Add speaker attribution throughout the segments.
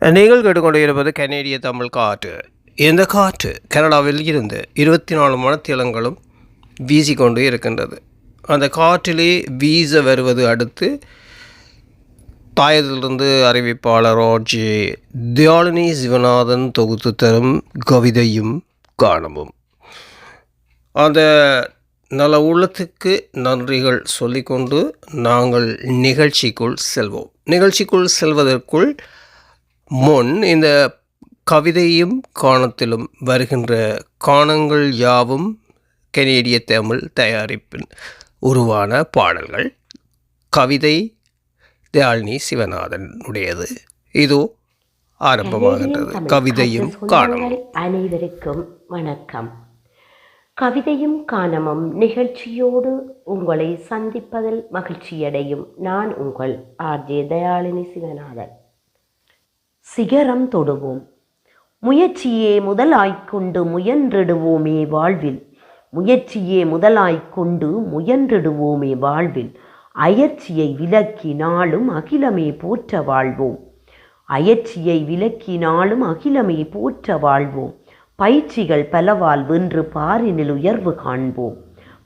Speaker 1: நீங்கள் கேட்டுக்கொண்டிருப்பது கனேடிய தமிழ் காற்று. இந்த காற்று கனடாவில் இருந்து இருபத்தி நாலு மணத்திலங்களும் வீசிக்கொண்டு இருக்கின்றது. அந்த காற்றிலே வீச வருவது அடுத்து தாயத்திலிருந்து அறிவிப்பாளர் ஆட்சி தியாலினி சிவநாதன் தொகுத்து தரும் கவிதையும் காணவும். அந்த நல உள்ளத்துக்கு நன்றிகள் சொல்லிக்கொண்டு நாங்கள் நிகழ்ச்சிக்குள் செல்வோம். நிகழ்ச்சிக்குள் செல்வதற்குள் முன் இந்த கவிதையும் காணத்திலும் வருகின்ற காணங்கள் யாவும் கனேடிய தமிழ் தயாரிப்பின் உருவான பாடல்கள். கவிதை தியாழினி சிவநாதன் உடையது இதோ ஆரம்பமாகின்றது. கவிதையும் காணம்.
Speaker 2: சொந்தங்கள் அனைவருக்கும் வணக்கம். கவிதையும் காணமும் நிகழ்ச்சியோடு உங்களை சந்திப்பதில் மகிழ்ச்சியடையும் நான் உங்கள் ஆர்ஜே தயாளினி சிவநாதன். சிகரம் தொடுவோம். முயற்சியே முதலாய்க்கொண்டு முயன்றிடுவோமே வாழ்வில். முயற்சியே முதலாய்க்கொண்டு முயன்றிடுவோமே வாழ்வில். அயற்சியை விலக்கினாலும் அகிலமே போற்ற வாழ்வோம். அயற்சியை விலக்கினாலும் அகிலமே போற்ற வாழ்வோம். பயிற்சிகள் பலவால் வென்று பாரினில் உயர்வு காண்போம்.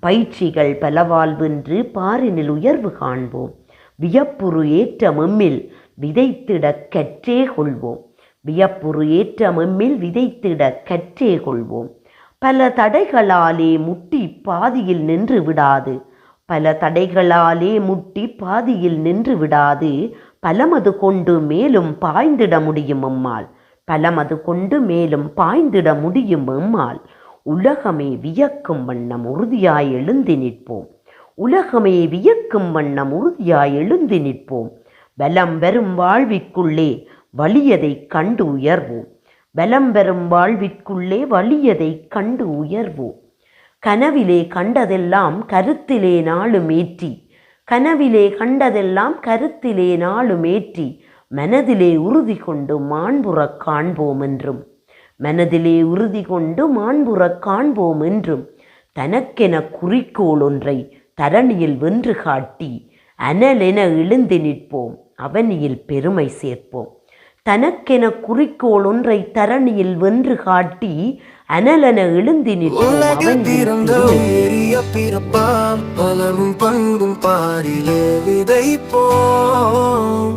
Speaker 2: பயிற்சிகள் பலவால் வென்று பாரினில் உயர்வு காண்போம். வியப்புறு ஏற்ற எம்மில் விதைத்திட கற்றே கொள்வோம். வியப்புறு ஏற்ற எம்மில் விதைத்திட கற்றே கொள்வோம். பல தடைகளாலே முட்டி பாதியில் நின்று விடாது. பல தடைகளாலே முட்டி பாதியில் நின்று விடாது. பலமது கொண்டு மேலும் பாய்ந்திட முடியும் எம்மால் பலமது கொண்டு மேலும் பாய்ந்திட முடியும் எம்மால் உலகமே வியக்கும் வண்ணம் உறுதியாய் எழுந்து நிற்போம். உலகமே வியக்கும் வண்ணம் உறுதியாய் எழுந்து நிற்போம். பலம் பெறும் வாழ்விற்குள்ளே வலியதை கண்டு உயர்வோம் பலம் பெறும் வாழ்விற்குள்ளே வலியதை கண்டு உயர்வோம் கனவிலே கண்டதெல்லாம் கருத்திலே நாளும் ஏற்றி கனவிலே கண்டதெல்லாம் கருத்திலே நாளும் ஏற்றி மனதிலே உறுதி கொண்டு மாண்புறக் காண்போம் என்றும் மனதிலே உறுதி கொண்டு மாண்புறக் காண்போம் என்றும் தனக்கென குறிக்கோள் ஒன்றை தரணியில் வென்று காட்டி அனலென எழுந்து நிற்போம். அவனியில் பெருமை சேர்ப்போம். தனக்கென குறிக்கோள் ஒன்றை தரணியில் வென்று காட்டி அனலென எழுந்து
Speaker 3: பலரும் பண்பும் பாரிலே விதைப்போம்.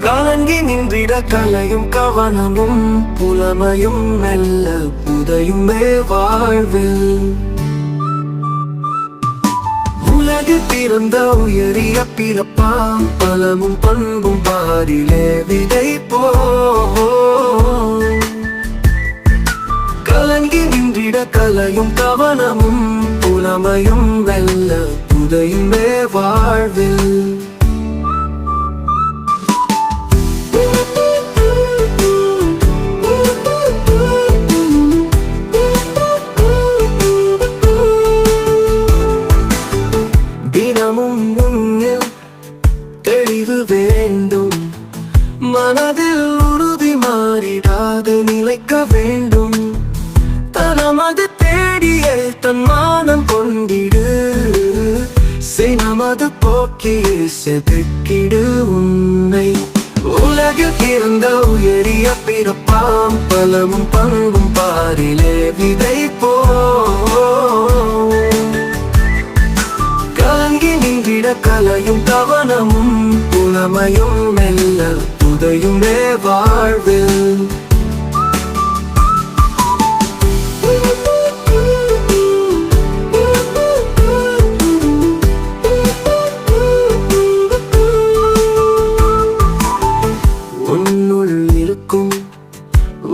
Speaker 3: கலங்கி நின்றிட கலையும் கவனமும் புலமையும் மெல்ல புதையுமே வாழ்வில். உலகில் பிறந்த உயரிய பிறப்பாம். பலமும் பண்பும் பாரிலே விதை போ கலங்கி நின்றிட கலையும் கவனமும் புலமையும் வெல்ல புதையுமே வாழ்வில். மனதில் உறுதி மாறிடாது நிலைக்க வேண்டும். தனமது தேடிய தன் மானம் கொண்டிடு. சினமது போக்கியே செதுக்கிடு உன்னை. உலகில் இருந்த உயரிய பிறப்பாம் பலமும் பண்பும் பாரிலே விதைப்போ கலங்கி நின்றிட கலையும் கவனமும் புலமையும் மெல்ல புதையுமே வாழ்வில் உன்னுள் இருக்கும்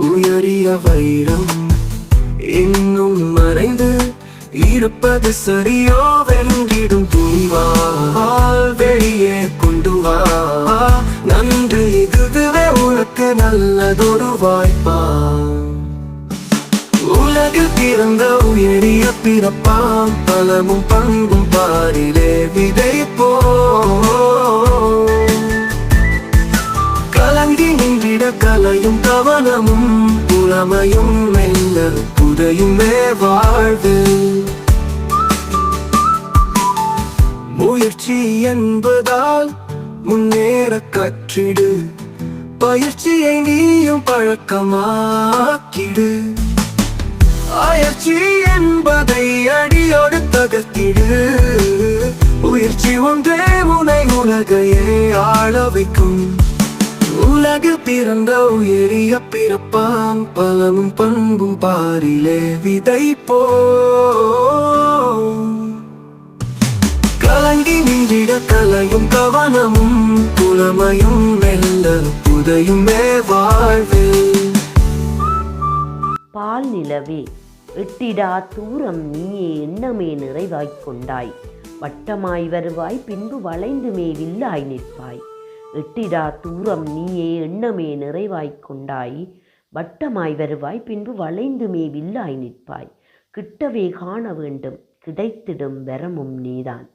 Speaker 3: உயரிய வைரம் இன்னும் மறைந்து இருப்பது சரியோ நல்லதொரு வாய்ப்பா? உலகில் பிறந்த உயரிய பிறப்பாம் பலமும் பங்கும் பாரிலே விதை போ கலங்கி நின்றிட கலையும் கவனமும் புலமையும் மெல்ல புதையுமே வாழ்வு. முயற்சி என்பதால் முன்னேற
Speaker 4: கற்றிடு. பயிற்சியை நீயும் பழக்கமாக்கிடு. அயற்சி என்பதை அடியோடு தகர்த்திடு. உயிர்ச்சி ஒன்றே உனை உலகையே ஆள வைக்கும். உலகில் பிறந்த உயரிய பிறப்பாம் பலமும் பண்பும் பாரிலே விதை கலங்கி நின்றிட கலையும் கவனமும் புலமையும் மெல்ல புதையுமே வாழ்வில்.
Speaker 2: பால் நிலவே எட்டிடா தூரம் நீயே எண்ணமே நிறைவாய்க் கொண்டாய். வட்டமாய் வருவாய் பின்பு வளைந்துமே வில்லாய் நிற்பாய். எட்டிடா தூரம் நீயே எண்ணமே நிறைவாய்க் கொண்டாய். வட்டமாய் வருவாய் பின்பு வளைந்துமே வில்லாய் நிற்பாய். கிட்டவே காண வேண்டும் கிடைத்திடும் வரமும் நீதான்.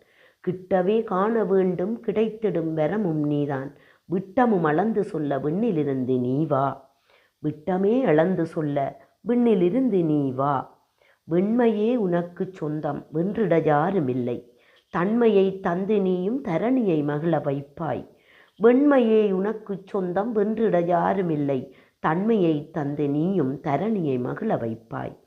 Speaker 2: கிட்டவே காண வேண்டும் கிடைத்திடும் வரமும் நீதான். விட்டமும் அளந்து சொல்ல விண்ணிலிருந்து நீ வா. விட்டமே அளந்து சொல்ல விண்ணிலிருந்து நீ வா. வெண்மையே உனக்கு சொந்தம் வென்றிட யாருமில்லை. தன்மையை தந்து நீயும் தரணியை மகிழ வைப்பாய். வெண்மையே உனக்குச் சொந்தம் வென்றிட யாருமில்லை. தன்மையை தந்து நீயும் தரணியை மகிழ வைப்பாய்.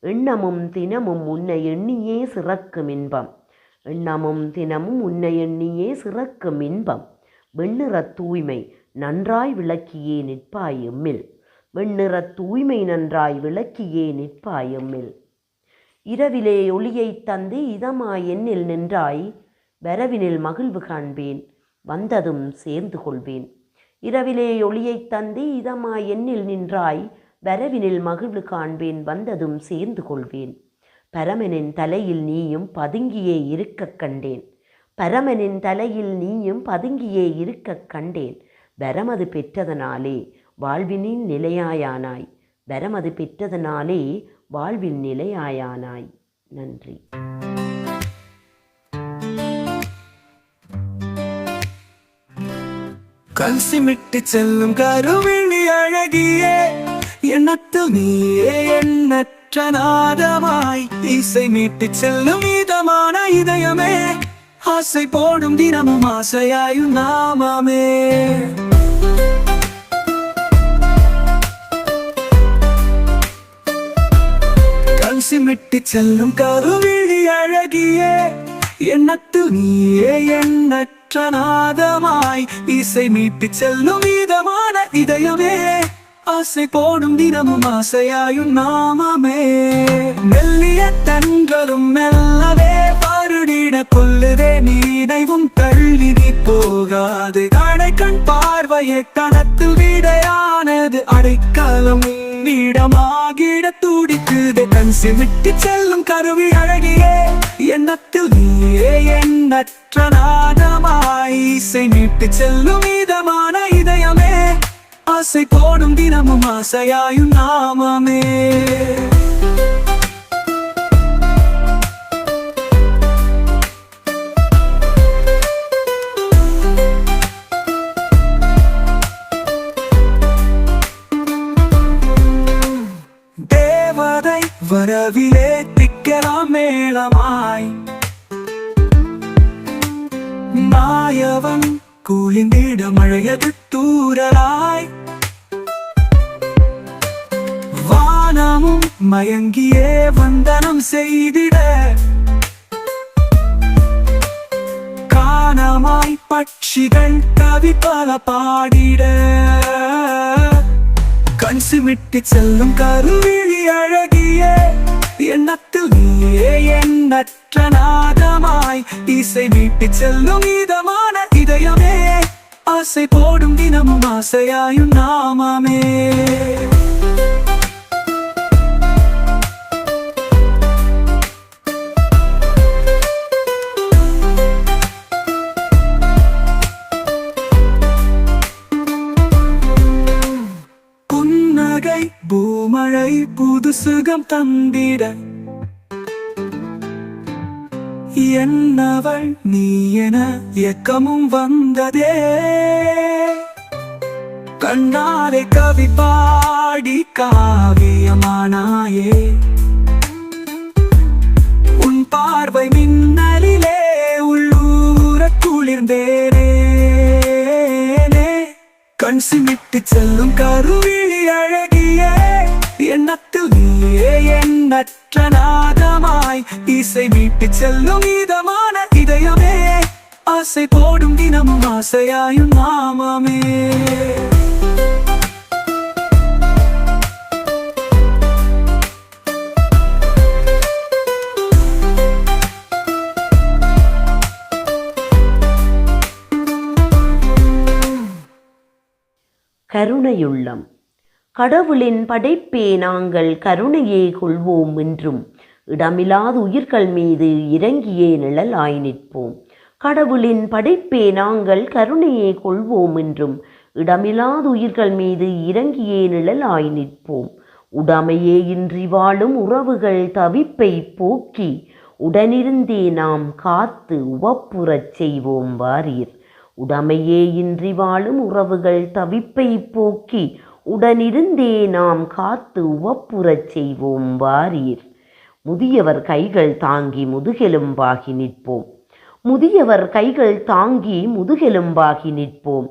Speaker 2: எண்ணமும் தினமும் உன்னை எண்ணியே சிறக்கும் இன்பம். எண்ணமும் தினமும் உன்னை எண்ணியே சிறக்கும் இன்பம். வெண்ணிறத் தூய்மை நன்றாய் விளக்கியே நிற்பாய் எம்மில். வெண்ணிறத் தூய்மை நன்றாய் விளக்கியே நிற்பாய் எம்மில். இரவிலே ஒளியைத் தந்து இதமாய் எண்ணில் நின்றாய் வரவினில் மகிழ்வு காண்பேன் வந்ததும் சேர்ந்து கொள்வேன். இரவிலே ஒளியைத் தந்து இதமாய் எண்ணில் நின்றாய் வரவினில் மகிழ்வு காண்பேன் வந்ததும் சேர்ந்து கொள்வேன். பரமனின் தலையில் நீயும் பதுங்கியே இருக்கக் கண்டேன். பரமனின் தலையில் நீயும் பதுங்கியே இருக்கக் கண்டேன். வரமது பெற்றதனாலே வாழ்வினின் நிலையாயானாய். வரமது பெற்றதனாலே வாழ்வில் நிலையாயானாய். நன்றி.
Speaker 4: கல்சிமிட்டு செல்லும் கருவிழி அழகியே எண்ணத்து நீயே எண்ணற்ற நாதமாய். இசை மீட்டு செல்லும் இதமான இதயமே ஆசை போடும் தினமும் ஆசையாயும் நாமாமே. கண் சிமிட்டு செல்லும் கருவிழி அழகியே எண்ணத்து நீயே எண்ணற்ற நாதமாய். இசை மீட்டு செல்லும் இதமான இதயமே ஆசை போடும் தினமும் ஆசையாயும் நாமமே. மெல்லிய தன்களும் மெல்லவே கருடிட கொல்லுதே நீனைவும் தள்ளி நீ போகாது. காணை கண் பார்வையை கணத்தில் விடையானது. அடைக்காலம் இடமாகிட துடிக்குது. கண் சிமிட்டு செல்லும் கருவி அழகியே. எண்ணத்தில் நீயே எண்ணற்ற நாதமாய். இசை நீட்டு செல்லும் இதமான இதயமே. ஆசை போடும் தினமும் ஆசையாயும் நாமமே. தேவதை வரவிலே திக்கலாம் மேளமாய். மாயவன் குளிந்திட மழையது தூரலாய். வானமும் மயங்கியே வந்தனம் செய்திட. காணமாய் பட்சிகள் கவி பல பாடிட விட்டு செல்லும் கருவிழி அழகிய. எண்ணத்தில் நீயே எண்ணற்ற நாதமாய். இசை மீட்டு செல்லும் இதமான இதயமே. ஆசை போடும் தினமும் ஆசையாயும் நாமமே. புது சுகம் தந்திட. என்னவள் நீ என இயக்கமும் வந்ததே. கண்ணாலே கவி பாடி காவியமானாயே. உன் பார்வை மின்னலிலே உள்ளூர குளிர்ந்தேனே.
Speaker 3: கண் சிமிட்டு செல்லும் கருவிழி அழக. இசை மீட்டு செல்லும் இதமான இதயமே. ஆசை போடும் தினமும் ஆசையாயும் நாமமே.
Speaker 2: கருணையுள்ளம். கடவுளின் படைப்பே நாங்கள் கருணையே கொள்வோம் என்றும் இடமில்லாத உயிர்கள் மீது இறங்கியே நிழல் ஆய் நிற்போம். கடவுளின் படைப்பே நாங்கள் கருணையே கொள்வோம் என்றும் இடமில்லாத உயிர்கள் மீது இறங்கியே நிழல் ஆய் நிற்போம். உடமையே இன்றி வாழும் உறவுகள் தவிப்பை போக்கி உடனிருந்தே நாம் காத்து உவப்புறச் செய்வோம் வாரீர். உடமையே இன்றி வாழும் உறவுகள் தவிப்பை போக்கி உடனிருந்தே நாம் காத்து உவப்புறச் செய்வோம் வாரீர். முதியவர் கைகள் தாங்கி முதுகெலும்பாகி நிற்போம். முதியவர் கைகள் தாங்கி முதுகெலும்பாகி நிற்போம்.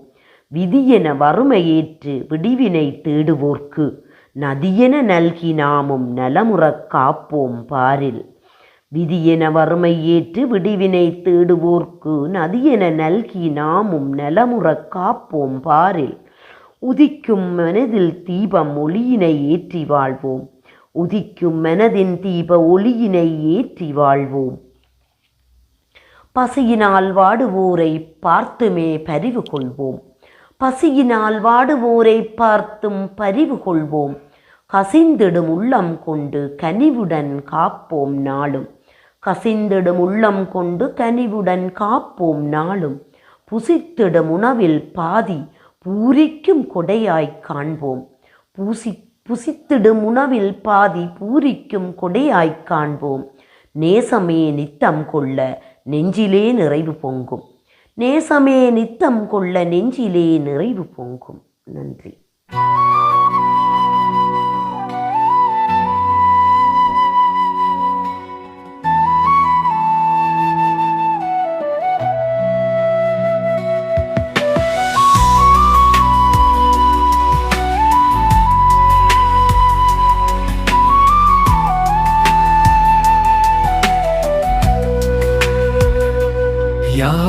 Speaker 2: விதியென வறுமையேற்று விடிவினை தேடுவோர்க்கு நதியென நல்கி நாமும் நலமுறக் காப்போம் பாரில். விதியென வறுமை ஏற்று விடிவினை தேடுவோர்க்கு நதியென நல்கி நாமும் நலமுறக் காப்போம் பாரில். உதிக்கும் மனதில் தீபம் ஒளியினை ஏற்றி வாழ்வோம். உதிக்கும் மனதின் தீப ஒளியினை ஏற்றி வாழ்வோம். பசியினால் வாடுவோரை பார்த்துமே பரிவு கொள்வோம். பசியினால் வாடுவோரை பார்த்தும் பரிவு கொள்வோம். கசிந்திடும் உள்ளம் கொண்டு கனிவுடன் காப்போம் நாளும். கசிந்திடும் உள்ளம் கொண்டு கனிவுடன் காப்போம் நாளும். புசித்திடும் உணவில் பாதி பூரிக்கும் கொடையாய்க் காண்போம். பூசி புசித்திடும் உணவில் பாதி பூரிக்கும் கொடையாய்க் காண்போம். நேசமே நித்தம் கொள்ள நெஞ்சிலே நிறைவு பொங்கும். நேசமே நித்தம் கொள்ள நெஞ்சிலே நிறைவு பொங்கும். நன்றி.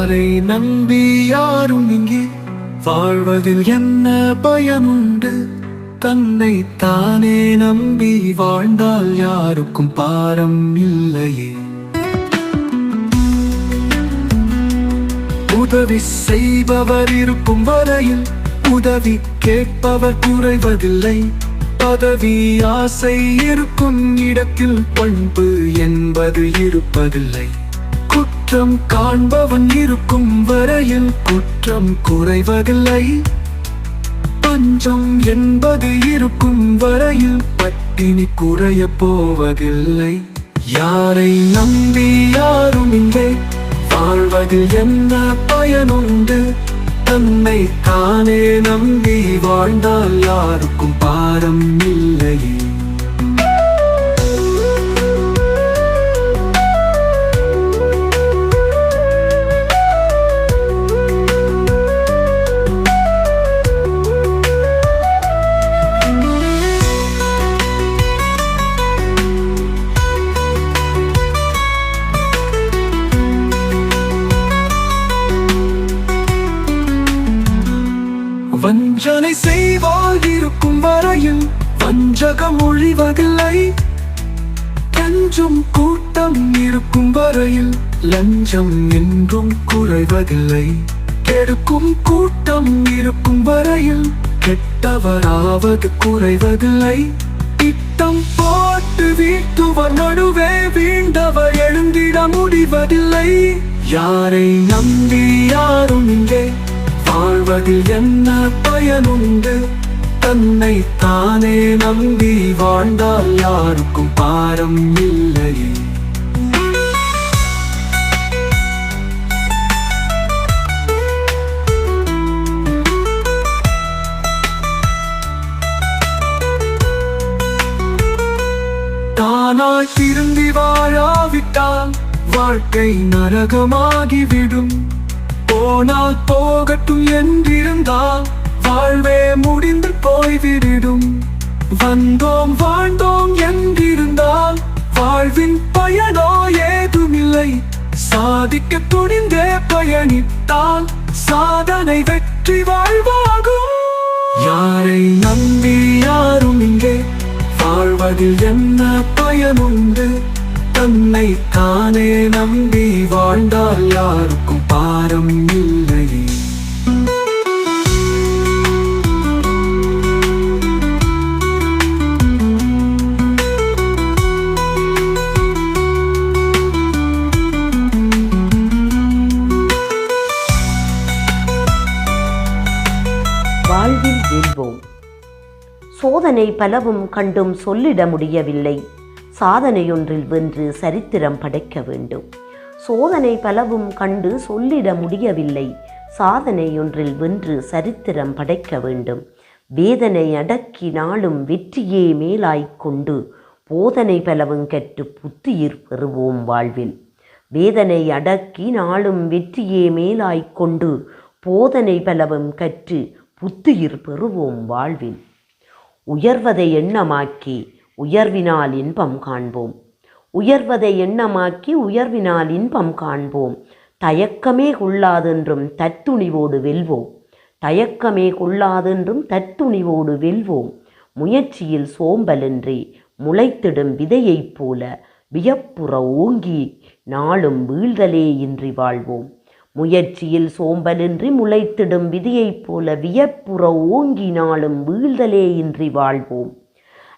Speaker 3: யாரை நம்பி யாரும் இங்கே? வாழ்வதில் என்ன பயனுண்டு? தன்னை தானே நம்பி வாழ்ந்தால் யாருக்கும் பாரம் இல்லையே. உதவி செய்பவர் இருக்கும் வரையில் உதவி கேட்பவர் குறைவதில்லை. பதவி ஆசை இருக்கும் இடத்தில் பண்பு என்பது இருப்பதில்லை. குற்றம் காண்பவன் இருக்கும் வரையில் குற்றம் குறைவதில்லை. பஞ்சம் என்பது இருக்கும் வரையில் பட்டினி குறைய போவதில்லை. யாரை நம்பி யாரும் இங்கே வாழ்வதில் என்ன பயனுண்டு? தன்னை தானே நம்பி வாழ்ந்தால் யாருக்கும் பாரம் இல்லையே வஞ்சகம் ஒழிவதில்லை. கஞ்சும் கூட்டம் இருக்கும் வரையில் லஞ்சம் என்றும் குறைவதில்லை. கெடுக்கும் கூட்டம் இருக்கும் வரையில் கெட்டவராவது குறைவதில்லை. திட்டம் போட்டு வீட்டுவர் நடுவே வீண்டவர் எழுந்திட முடிவதில்லை. யாரை நம்பி யாரும் இங்கே வாழ்வதில் என்ன பயனுண்டு? தன்னை தானே நம்பி வாழ்ந்தால் யாருக்கும் பாரம் இல்லை. தானாய் திரும்பி வாழாவிட்டால் வாழ்க்கை நரகமாகிவிடும். போனால் போகட்டும் என்றிருந்தால்
Speaker 4: வாழ்வே முடிந்து போய்விடும் வந்தோம் வாழ்ந்தோம் என்றிருந்தால் வாழ்வின் பயனோ ஏதுமில்லை. சாதிக்க துணிந்தே பயணித்தால் சாதனை வெற்றி வாழ்வாகும். யாரை நம்பி யாரும் இங்கே? வாழ்வதில் என்ன பயனுண்டு? தன்னை தானே நம்பி வாழ்ந்தால் யாருக்கும் பாரம்
Speaker 2: இல்லை. சோதனை பலவும் கண்டும் சொல்லிட முடியவில்லை. சாதனையொன்றில் வென்று சரித்திரம் படைக்க வேண்டும். சோதனை பலவும் கண்டு சொல்லிட முடியவில்லை. சாதனையொன்றில் வென்று சரித்திரம் படைக்க வேண்டும். வேதனை அடக்கி நாளும் வெற்றியே மேலாய்க் கொண்டு போதனை பலவும் கற்று புத்துயிர் பெறுவோம் வாழ்வில். வேதனை அடக்கி நாளும் வெற்றியே மேலாய்க் கொண்டு போதனை பலவும் கற்று புத்துயிர் பெறுவோம் வாழ்வில். உயர்வதை எண்ணமாக்கி உயர்வினால் இன்பம் காண்போம். உயர்வதை எண்ணமாக்கி உயர்வினால் இன்பம் காண்போம். தயக்கமே கொள்ளாதென்றும் தத்துணிவோடு வெல்வோம். தயக்கமே கொள்ளாதென்றும் தத்துணிவோடு வெல்வோம். முயற்சியில் சோம்பலின்றி முளைத்திடும் விதையைப் போல வியப்புற ஓங்கி நாளும் வீழ்தலே இன்றி வாழ்வோம். முயற்சியில் சோம்பலின்றி முளைத்திடும் விதியைப் போல வியப்புற ஓங்கினாலும் வீழ்தலேயின்றி வீழ்தலே இன்றி வாழ்வோம்.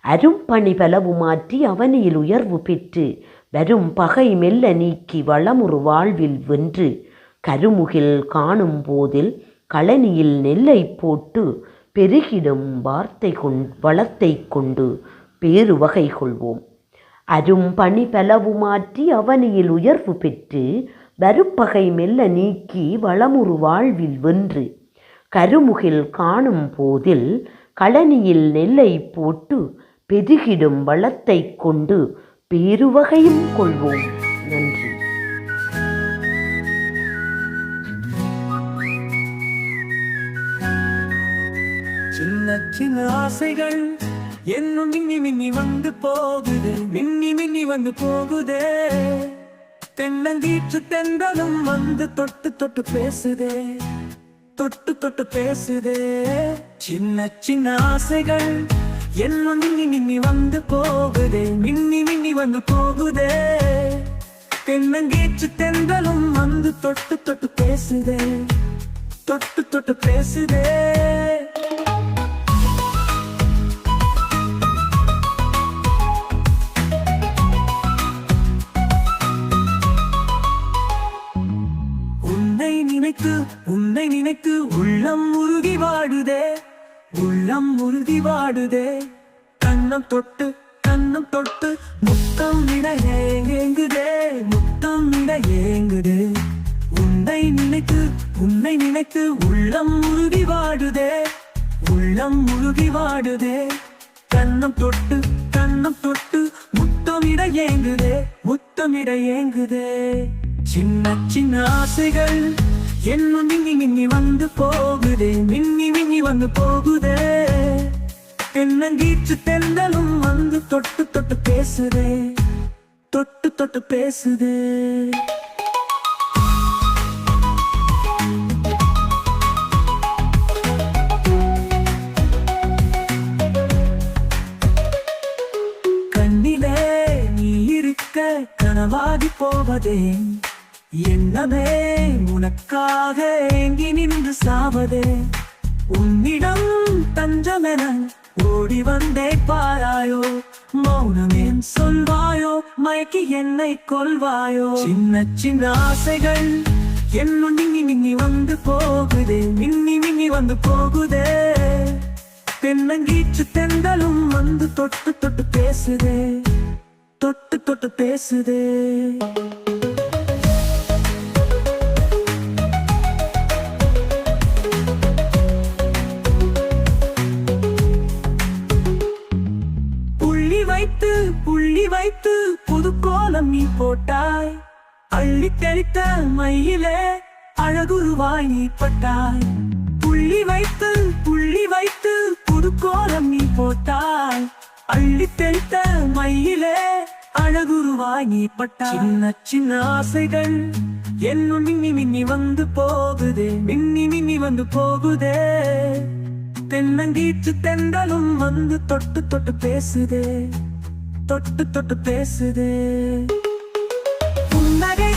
Speaker 2: அரும்பணி பலவு மாற்றி அவனியில் உயர்வு பெற்று வரும் பகை மெல்ல நீக்கி வளமுறு வாழ்வில் வென்று கருமுகில் காணும் போதில் களனியில் நெல்லை போட்டு பெருகிடும் வார்த்தை கொண் வளத்தை கொண்டு பேரு வகை கொள்வோம். அரும் பணி பலவு மாற்றி அவனியில் உயர்வு பெற்று வருப்பகை மெல்ல நீக்கி வளமுறு வாழ்வில் வென்று கருமுகில் காணும் போதில் களனியில் நெல்லை போட்டு பெருகிடும் வளத்தை கொண்டு பேருவகையும் கொள்வோம். நன்றி.
Speaker 4: சின்ன சின்ன ஆசைகள் என்னும் மின்னி மின்னி வந்து போகுது மின்னி மின்னி வந்து போகுதே. தென்னங்கீற்று தென்றலும் வந்து தொட்டு தொட்டு பேசுதே தொட்டு தொட்டு பேசுதே. சின்ன சின்ன ஆசைகள் என்ன மின்னி மின்னி வந்து போகுதே மின்னி மின்னி வந்து போகுதே. தென்னங்கீற்று தென்றலும் வந்து தொட்டு தொட்டு பேசுதே தொட்டு தொட்டு பேசுதே. உன்னை நினைத்து உள்ளம் உருகி வாடுதே உள்ளம் உருகி வாடுதே. கண்ணம் தொட்டு கண்ணம் தொட்டு முத்தம் விட ஏங்குதே முத்தம் விட ஏங்குதே. உன்னை நினைத்து உன்னை நினைத்து உள்ளம் உருகி வாடுதே உள்ளம் உருகி வாடுதே. கண்ணம் தொட்டு கண்ணம் தொட்டு முத்தமிட ஏங்குதே முத்தமிட ஏங்குதே. சின்ன சின்ன ஆசைகள் என்ன மின்னி மின்னி வந்து போகுதே? மின்னி மின்னி வந்து போகுதே? தென்னங்கீற்று தென்றலும் வந்து தொட்டு தொட்டு பேசுதே. தொட்டு தொட்டு பேசுதே. கண்ணிலே நீ இருக்க கனவாகி போவதே. எண்ணமே உனக்காக ஏங்கி நின்று சாவதே. உன்னிடம் தஞ்சமென ஓடி வந்தே பாராயோ. மௌனமேன் சொல்வாயோ மயக்கி என்னை கொள்வாயோ சின்ன சின்ன ஆசைகள் என்னும் மின்னி மின்னி வந்து போகுதே மின்னி மின்னி வந்து போகுதே. தென்னங்கீச்சு தெந்தலும் வந்து தொட்டு தொட்டு பேசுதே தொட்டு தொட்டு பேசுதே. பட்டாய். அள்ளி தெளித்த மயிலே அழகுருவாய் நீ பட்டாய். புள்ளி வைத்து புள்ளி வைத்து புது கோலம் நீ போட்டாய். அள்ளி தெளித்த மயிலே அழகுருவாய் நீ பட்டாய். சின்ன சின்ன ஆசைகள் என்னும் மின்னி மின்னி வந்து போகுதே மின்னி மின்னி வந்து போகுதே. தென்னங்கீச்சு தென்றலும் வந்து தொட்டு தொட்டு பேசுதே தொட்டு தொட்டு பேசுதே.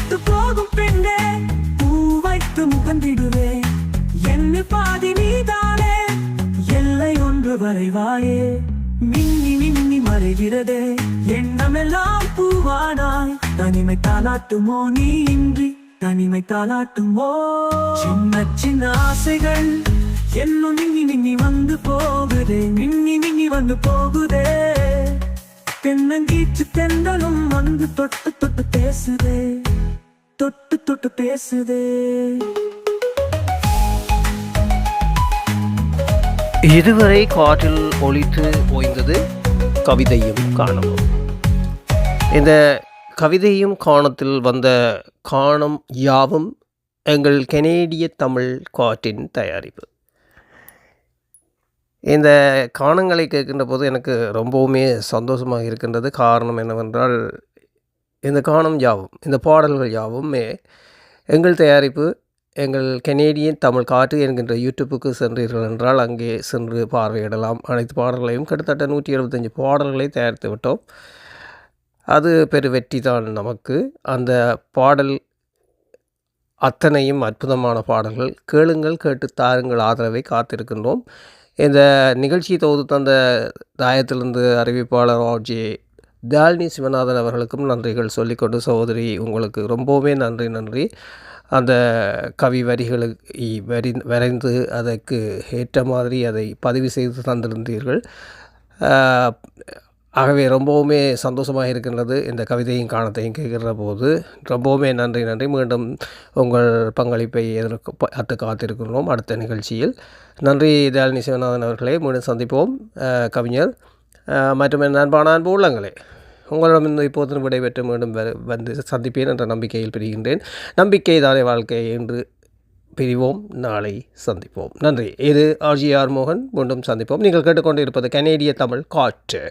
Speaker 4: புன்னகைத்து போகும் பெண்ணே பூ வைத்து முகந்திடுவே என்ன பாதி நீதானே எல்லை ஒன்று வரைவாயே. மின்னி மின்னி மறைகிறதே எண்ணமெல்லாம் பூவானாய். தனிமை தாளாட்டுமோ நீ இன்றி தனிமை தாளாட்டுமோ சின்ன சின்ன ஆசைகள் என்னும் மின்னி மின்னி வந்து போகுதே மின்னி மின்னி வந்து போகுதே. தென்னங்கீச்சு தென்றலும் வந்து தொட்டு தொட்டு பேசுதே. தொட்டு தொட்டு பேசுதே.
Speaker 1: இதுவரை காற்றில் ஒழித்து ஓய்ந்தது கவிதையும் காணமும். இந்த கவிதையும் காணத்தில் வந்த காணம் யாவும் எங்கள் கெனேடிய தமிழ் காற்றின் தயாரிப்பு. இந்த காணங்களை கேட்கின்ற போது எனக்கு ரொம்பவுமே சந்தோஷமாக இருக்கின்றது. காரணம் என்னவென்றால் இந்த காணம் யாவும் இந்த பாடல்கள் யாவுமே எங்கள் தயாரிப்பு எங்கள் கெனேடியன் தமிழ் காற்று என்கின்ற யூடியூப்புக்கு சென்றீர்கள் என்றால் அங்கே சென்று பார்வையிடலாம். அனைத்து பாடல்களையும் கிட்டத்தட்ட நூற்றி எழுபத்தஞ்சு பாடல்களை தயாரித்து விட்டோம். அது பெரு வெற்றி தான் நமக்கு. அந்த பாடல் அத்தனையும் அற்புதமான பாடல்கள். கேளுங்கள் கேட்டு தாருங்கள் ஆதரவை காத்திருக்கின்றோம். இந்த நிகழ்ச்சி தொகுத்து தந்த தாயத்திலிருந்து அறிவிப்பாளர் ஆர்ஜி தாலினி சிவநாதன் அவர்களுக்கும் நன்றிகள் சொல்லிக்கொண்டு சகோதரி உங்களுக்கு ரொம்பவுமே நன்றி நன்றி. அந்த கவி வரிகளுக்கு வரி வரைந்து அதற்கு ஏற்ற மாதிரி அதை பதிவு செய்து தந்திருந்தீர்கள். ஆகவே ரொம்பவுமே சந்தோஷமாக இருக்கின்றது இந்த கவிதையும் காணத்தையும் கேட்கிற போது. ரொம்பவுமே நன்றி நன்றி. மீண்டும் உங்கள் பங்களிப்பை எதிர்க்கு அத்து காத்திருக்கின்றோம் அடுத்த நிகழ்ச்சியில். நன்றி தயாலினி சிவநாதன் அவர்களே. மீண்டும் சந்திப்போம். கவிஞர் மற்றும் என் அன்பான அன்பு உள்ளங்களே உங்களிடம் இந்த இப்போது விடைபெற்று மீண்டும் வந்து சந்திப்பேன் என்ற நம்பிக்கையில் பிரிகின்றேன் நம்பிக்கை தானே வாழ்க்கை என்று பிரிவோம் நாளை சந்திப்போம் நன்றி இது ஆர்ஜிஆர் மோகன் மீண்டும் சந்திப்போம் நீங்கள் கேட்டுக்கொண்டு இருப்பது கனேடிய தமிழ் காற்று